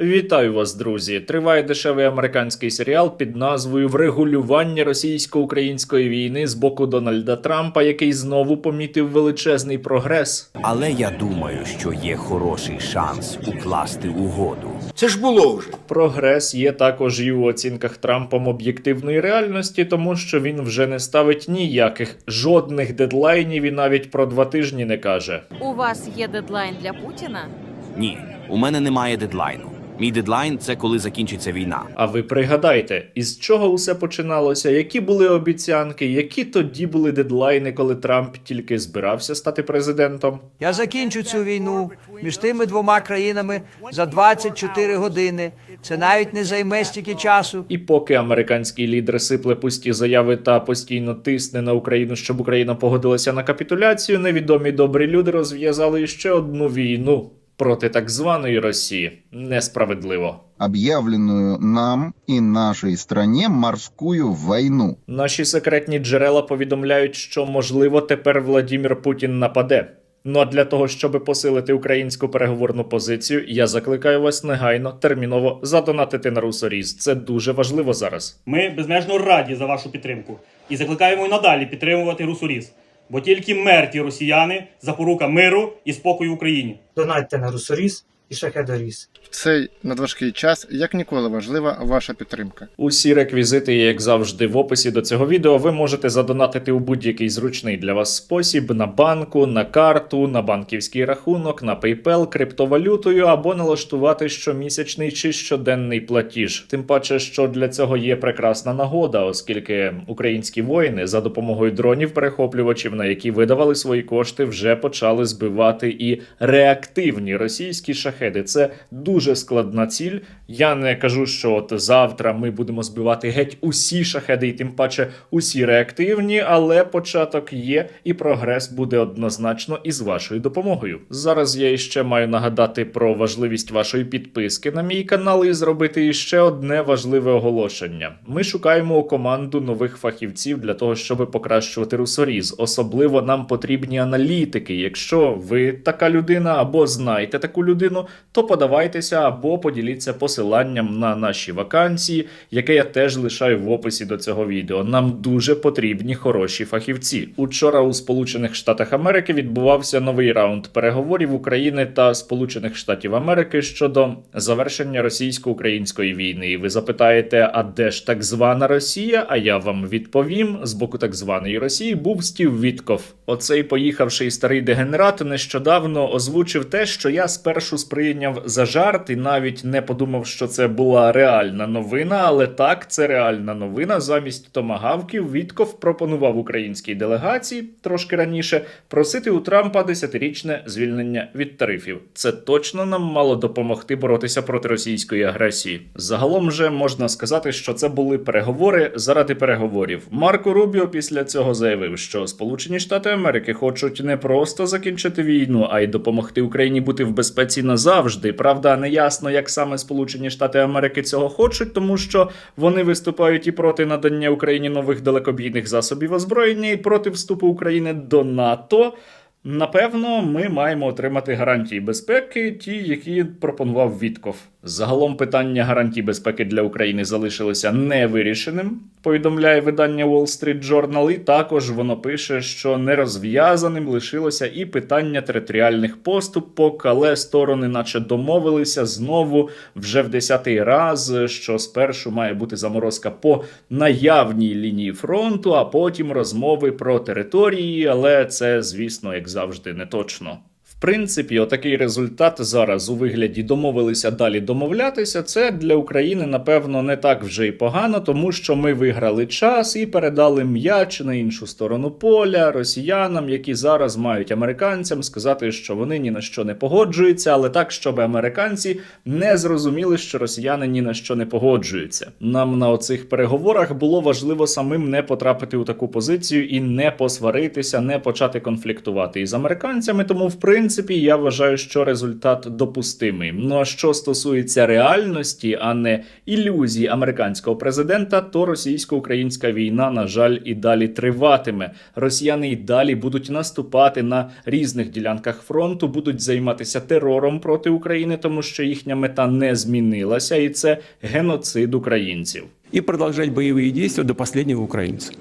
Вітаю вас, друзі! Триває дешевий американський серіал під назвою Врегулювання російсько-української війни з боку Дональда Трампа, який знову помітив величезний прогрес. Але я думаю, що є хороший шанс укласти угоду. Це ж було вже. Прогрес є також і у оцінках Трампом об'єктивної реальності, тому що він вже не ставить ніяких жодних дедлайнів і навіть про два тижні не каже. У вас є дедлайн для Путіна? Ні, у мене немає дедлайну. Мій дедлайн це коли закінчиться війна. А ви пригадайте, із чого усе починалося, які були обіцянки, які тоді були дедлайни, коли Трамп тільки збирався стати президентом. Я закінчу цю війну між тими двома країнами за 24 години. Це навіть не займе стільки часу. І поки американський лідер сипле пусті заяви та постійно тисне на Україну, щоб Україна погодилася на капітуляцію, невідомі добрі люди розв'язали ще одну війну проти так званої Росії. Несправедливо. объявленную нам и нашей стране морскую войну. Наші секретні джерела повідомляють, що можливо тепер Владімір Путін нападе. Ну а для того, щоб посилити українську переговорну позицію, я закликаю вас негайно терміново задонатити на Русоріз. Це дуже важливо зараз. Ми безмежно раді за вашу підтримку і закликаємо й надалі підтримувати Русоріз, бо тільки мертві росіяни запорука миру і спокою в Україні. Донатьте на Русоріс і Шахедоріс. В цей надважкий час як ніколи важлива ваша підтримка. Усі реквізити, як завжди, в описі до цього відео ви можете задонатити у будь-який зручний для вас спосіб на банку, на карту, на банківський рахунок, на PayPal, криптовалютою або налаштувати щомісячний чи щоденний платіж. Тим паче, що для цього є прекрасна нагода, оскільки українські воїни за допомогою дронів перехоплювачів, на які видавали свої кошти, вже почали збивати і реактивні російські шахеди. Це дуже складна ціль. Я не кажу, що от завтра ми будемо збивати геть усі шахеди, і тим паче усі реактивні, але початок є, і прогрес буде однозначно із вашою допомогою. Зараз я іще маю нагадати про важливість вашої підписки на мій канал і зробити іще одне важливе оголошення. Ми шукаємо команду нових фахівців для того, щоб покращувати русоріз. Особливо нам потрібні аналітики. Якщо ви така людина або знаєте таку людину, то подавайтеся або поділіться посиланням на наші вакансії, яке я теж лишаю в описі до цього відео. Нам дуже потрібні хороші фахівці. Учора у Сполучених Штатах Америки відбувався новий раунд переговорів України та Сполучених Штатів Америки щодо завершення російсько-української війни. І ви запитаєте, а де ж так звана Росія? А я вам відповім: з боку так званої Росії був Стів Вітков. Оцей поїхавший старий дегенерат нещодавно озвучив те, що я спершу сприйняв за жарт і навіть не подумав, що це була реальна новина. Але так, це реальна новина. Замість томагавків Вітков пропонував українській делегації трошки раніше просити у Трампа десятирічне звільнення від тарифів. Це точно нам мало допомогти боротися проти російської агресії. Загалом же можна сказати, що це були переговори заради переговорів. Марко Рубіо після цього заявив, що Сполучені Штати Америки хочуть не просто закінчити війну, а й допомогти Україні бути в безпеці назавжди. Правда, не ясно, як саме Сполучені Штати Америки цього хочуть, тому що вони виступають і проти надання Україні нових далекобійних засобів озброєння, і проти вступу України до НАТО. Напевно, ми маємо отримати гарантії безпеки, ті, які пропонував Вітков. Загалом питання гарантій безпеки для України залишилося невирішеним, повідомляє видання Wall Street Journal, і також воно пише, що нерозв'язаним лишилося і питання територіальних поступок, але сторони, наче домовилися знову вже в десятий раз, що спершу має бути заморозка по наявній лінії фронту, а потім розмови про території, але це, звісно, як завжди, не точно. Принципі, отакий результат зараз у вигляді домовилися далі домовлятися. Це для України, напевно, не так вже й погано, тому що ми виграли час і передали м'яч на іншу сторону поля росіянам, які зараз мають американцям сказати, що вони ні на що не погоджуються, але так, щоб американці не зрозуміли, що росіяни ні на що не погоджуються. Нам на оцих переговорах було важливо самим не потрапити у таку позицію і не посваритися, не почати конфліктувати із американцями. Тому, в принципі, принципі, я вважаю, що результат допустимий. Ну а що стосується реальності, а не ілюзій американського президента, то російсько-українська війна, на жаль, і далі триватиме. Росіяни і далі будуть наступати на різних ділянках фронту, будуть займатися терором проти України, тому що їхня мета не змінилася, і це геноцид українців. и продолжать боевые действия до последнего украинца.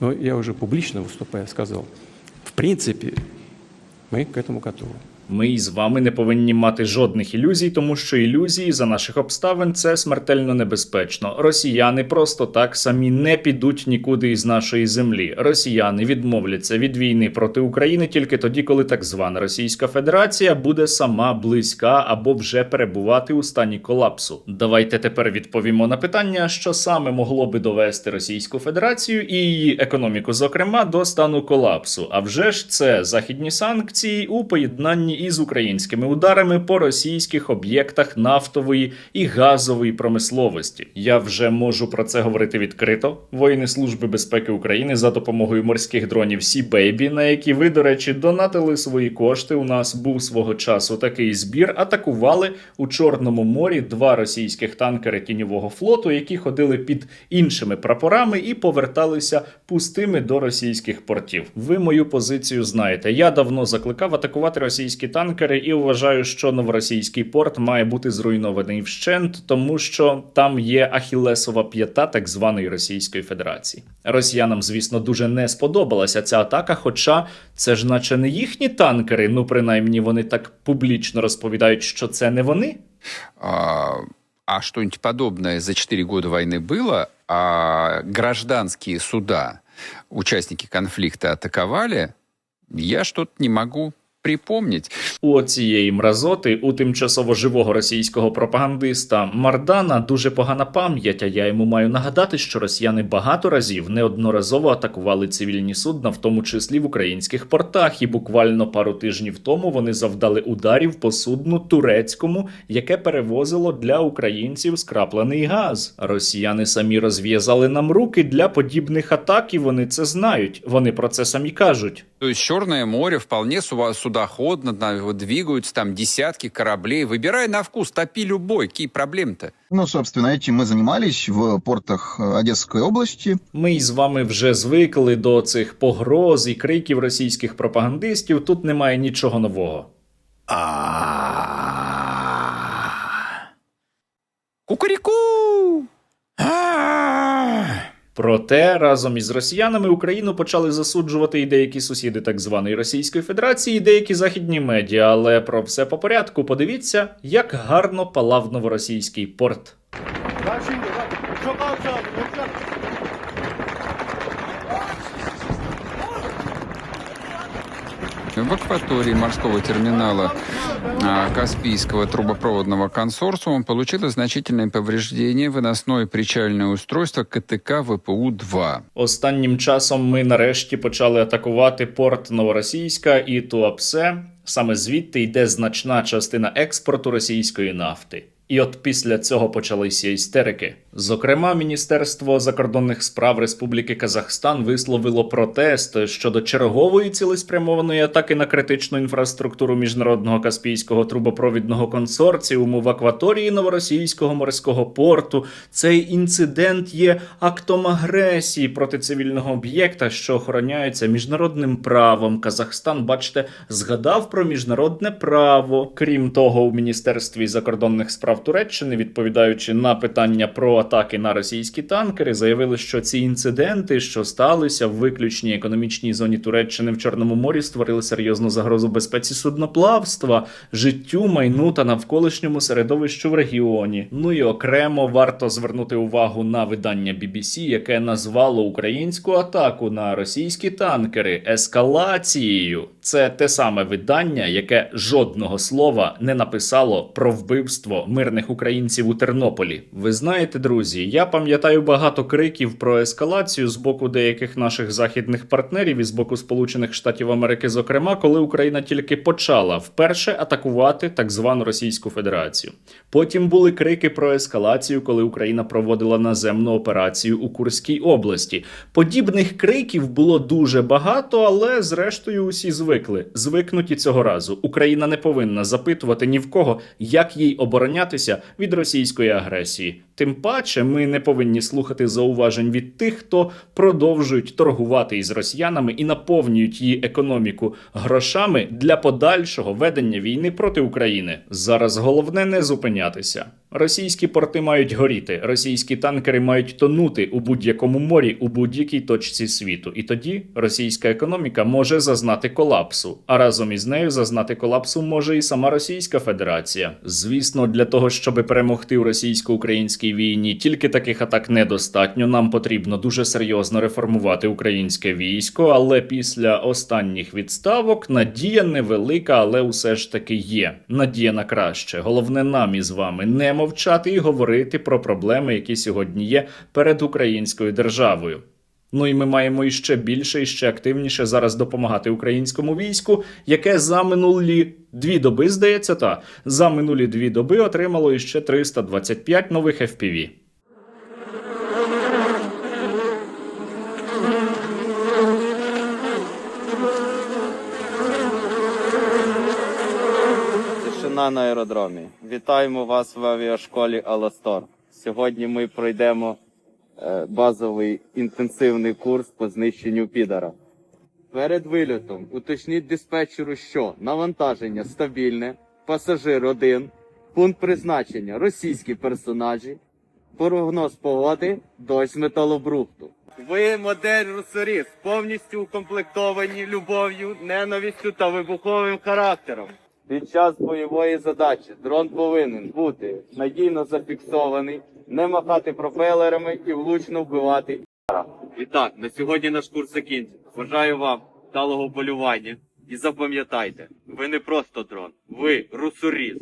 Но я уже публично выступая сказал, в принципе, мы к этому готовы. Ми із вами не повинні мати жодних ілюзій, тому що ілюзії за наших обставин це смертельно небезпечно. Росіяни просто так самі не підуть нікуди із нашої землі. Росіяни відмовляться від війни проти України тільки тоді, коли так звана Російська Федерація буде сама близька або вже перебувати у стані колапсу. Давайте тепер відповімо на питання, що саме могло би довести Російську Федерацію і її економіку, зокрема, до стану колапсу. А вже ж це західні санкції у поєднанні із українськими ударами по російських об'єктах нафтової і газової промисловості. Я вже можу про це говорити відкрито. Воїни Служби безпеки України за допомогою морських дронів Сі Бейбі, на які ви, до речі, донатили свої кошти. У нас був свого часу такий збір. Атакували у Чорному морі два російських танкери тіньового флоту, які ходили під іншими прапорами і поверталися пустими до російських портів. Ви мою позицію знаєте. Я давно закликав атакувати російські танкери і вважаю, що новоросійський порт має бути зруйнований вщент, тому що там є ахілесова п'ята так званої Російської Федерації. Росіянам, звісно, дуже не сподобалася ця атака, хоча це ж, наче не їхні танкери. Ну принаймні вони так публічно розповідають, що це не вони. А, а что-нибудь подобное за 4 года войны было, а гражданские суда, участники конфликта атаковали, я что-то не могу припомнить. У цієї мразоти, у тимчасово живого російського пропагандиста Мардана дуже погана пам'ять. А я йому маю нагадати, що росіяни багато разів неодноразово атакували цивільні судна, в тому числі в українських портах. І буквально пару тижнів тому вони завдали ударів по судну турецькому, яке перевозило для українців скраплений газ. Росіяни самі розв'язали нам руки для подібних атак, і вони це знають. Вони про це самі кажуть. То есть Черное море вполне сува- судоходно, на- вот двигаются там десятки кораблей. Выбирай на вкус, топи любой, какие проблемы-то? Ну, собственно, этим мы занимались в портах э, Одесской области. Ми із вами вже звикли до цих погроз і криків російських пропагандистів. Тут немає нічого нового. Кукареку! Проте разом із росіянами Україну почали засуджувати і деякі сусіди так званої Російської Федерації, і деякі західні медіа. Але про все по порядку. Подивіться, як гарно палав новоросійський порт. В акватории морского терминала Каспийского трубопроводного консорциума получило значительное повреждение выносное причальное устройство КТК ВПУ-2. Останнім часом ми нарешті почали атакувати порт Новоросійська і Туапсе. Саме звідти йде значна частина експорту російської нафти. І от після цього почалися істерики. Зокрема, Міністерство закордонних справ Республіки Казахстан висловило протест щодо чергової цілеспрямованої атаки на критичну інфраструктуру міжнародного каспійського трубопровідного консорціуму в акваторії новоросійського морського порту. Цей інцидент є актом агресії проти цивільного об'єкта, що охороняється міжнародним правом. Казахстан, бачите, згадав про міжнародне право. Крім того, у міністерстві закордонних справ Туреччини, відповідаючи на питання про атаки на російські танкери, заявили, що ці інциденти, що сталися в виключній економічній зоні Туреччини в Чорному морі, створили серйозну загрозу безпеці судноплавства, життю, майну та навколишньому середовищу в регіоні. Ну і окремо варто звернути увагу на видання BBC, яке назвало українську атаку на російські танкери ескалацією. Це те саме видання, яке жодного слова не написало про вбивство мирних мирних українців у Тернополі. Ви знаєте, друзі, я пам'ятаю багато криків про ескалацію з боку деяких наших західних партнерів і з боку Сполучених Штатів Америки, зокрема, коли Україна тільки почала вперше атакувати так звану Російську Федерацію. Потім були крики про ескалацію, коли Україна проводила наземну операцію у Курській області. Подібних криків було дуже багато, але зрештою усі звикли. Звикнуті цього разу. Україна не повинна запитувати ні в кого, як їй оборонятися від російської агресії. Тим паче, ми не повинні слухати зауважень від тих, хто продовжують торгувати із росіянами і наповнюють її економіку грошами для подальшого ведення війни проти України. Зараз головне не зупинятися. Російські порти мають горіти, російські танкери мають тонути у будь-якому морі у будь-якій точці світу. І тоді російська економіка може зазнати колапсу, а разом із нею зазнати колапсу може і сама Російська Федерація. Звісно, для того, щоб перемогти у російсько-українській війні, тільки таких атак недостатньо. Нам потрібно дуже серйозно реформувати українське військо. Але після останніх відставок надія невелика, але усе ж таки є. Надія на краще. Головне нам із вами не мовчати і говорити про проблеми, які сьогодні є перед українською державою. Ну і ми маємо іще більше і ще активніше зараз допомагати українському війську, яке за минулі дві доби, здається, та за минулі дві доби отримало іще 325 нових FPV. Тишина на аеродромі. Вітаємо вас в авіашколі Аластор. Сьогодні ми пройдемо е, базовий інтенсивний курс по знищенню підара. Перед вильотом уточніть диспетчеру, що навантаження стабільне, пасажир один, пункт призначення російські персонажі, прогноз погоди, дощ металобрухту. Ви модель Русоріс, повністю укомплектовані любов'ю, ненавистю та вибуховим характером. Під час бойової задачі дрон повинен бути надійно зафіксований, не махати пропелерами і влучно вбивати. І так, на сьогодні наш курс закінчено. Бажаю вам вдалого полювання. І запам'ятайте, ви не просто дрон, ви русоріз.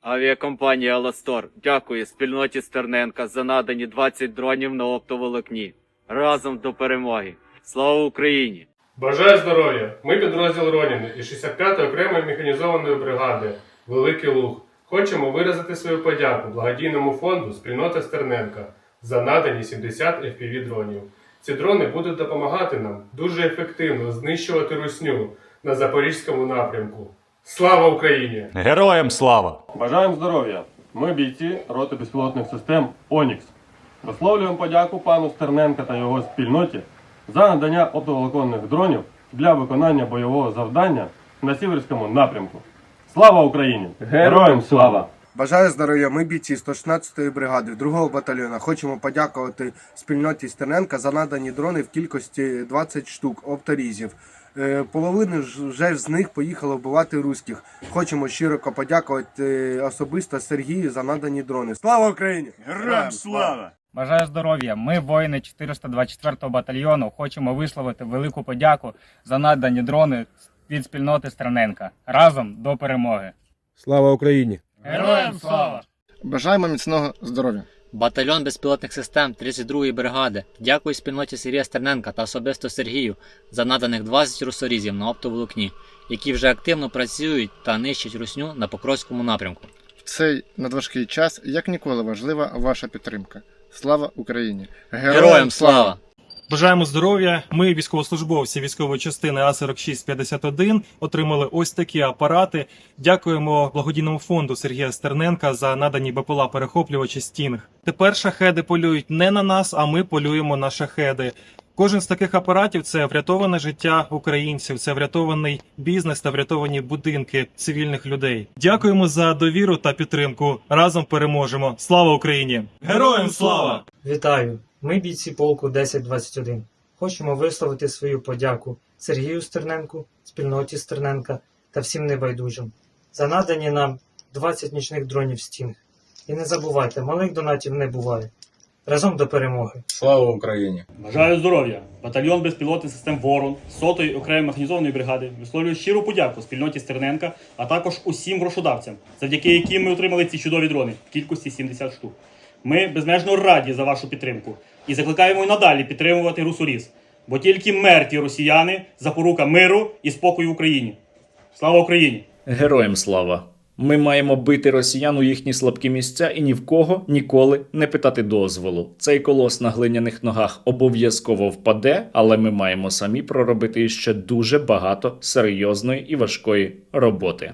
Авіакомпанія Аластор дякує спільноті Стерненка за надані 20 дронів на оптоволокні. Разом до перемоги. Слава Україні! Бажаю здоров'я! Ми підрозділ Роніни із 65-ї окремої механізованої бригади Великий Луг. Хочемо виразити свою подяку благодійному фонду Спільнота Стерненка за надані 70 FPV дронів. Ці дрони будуть допомагати нам дуже ефективно знищувати русню на запорізькому напрямку. Слава Україні! Героям слава! Бажаємо здоров'я! Ми бійці роти безпілотних систем Онікс. Висловлюємо подяку пану Стерненка та його спільноті за надання оптоволоконних дронів для виконання бойового завдання на сіверському напрямку. Слава Україні! Героям слава! Бажаю здоров'я. Ми бійці 116-ї бригади 2-го батальйону. Хочемо подякувати спільноті Стерненка за надані дрони в кількості 20 штук опторізів. Е, Половина ж- вже з них поїхало вбивати руських. Хочемо щироко подякувати е, особисто Сергію за надані дрони. Слава Україні! Героям слава! Бажаю здоров'я. Ми, воїни 424-го батальйону, хочемо висловити велику подяку за надані дрони від спільноти Страненка. Разом до перемоги. Слава Україні! Героям слава! Бажаємо міцного здоров'я. Батальйон безпілотних систем 32-ї бригади дякує спільноті Сергія Стерненка та особисто Сергію за наданих 20 русорізів на оптоволокні, які вже активно працюють та нищать русню на Покровському напрямку. В цей надважкий час як ніколи важлива ваша підтримка. Слава Україні! Героям слава! Бажаємо здоров'я. Ми, військовослужбовці військової частини А4651, отримали ось такі апарати. Дякуємо благодійному фонду Сергія Стерненка за надані БПЛА перехоплювачі стінг. Тепер шахеди полюють не на нас, а ми полюємо на шахеди. Кожен з таких апаратів це врятоване життя українців, це врятований бізнес та врятовані будинки цивільних людей. Дякуємо за довіру та підтримку. Разом переможемо. Слава Україні! Героям слава! Вітаю! Ми бійці полку 1021. Хочемо висловити свою подяку Сергію Стерненку, спільноті Стерненка та всім небайдужим за надані нам 20 нічних дронів стінг. І не забувайте, малих донатів не буває. Разом до перемоги. Слава Україні! Бажаю здоров'я! Батальйон безпілотних систем Ворон, сотої окремої механізованої бригади висловлює щиру подяку спільноті Стерненка, а також усім грошодавцям, завдяки яким ми отримали ці чудові дрони в кількості 70 штук. Ми безмежно раді за вашу підтримку і закликаємо й надалі підтримувати Русоріз, бо тільки мертві росіяни запорука миру і спокою Україні. Слава Україні! Героям слава! Ми маємо бити росіян у їхні слабкі місця і ні в кого ніколи не питати дозволу. Цей колос на глиняних ногах обов'язково впаде, але ми маємо самі проробити ще дуже багато серйозної і важкої роботи.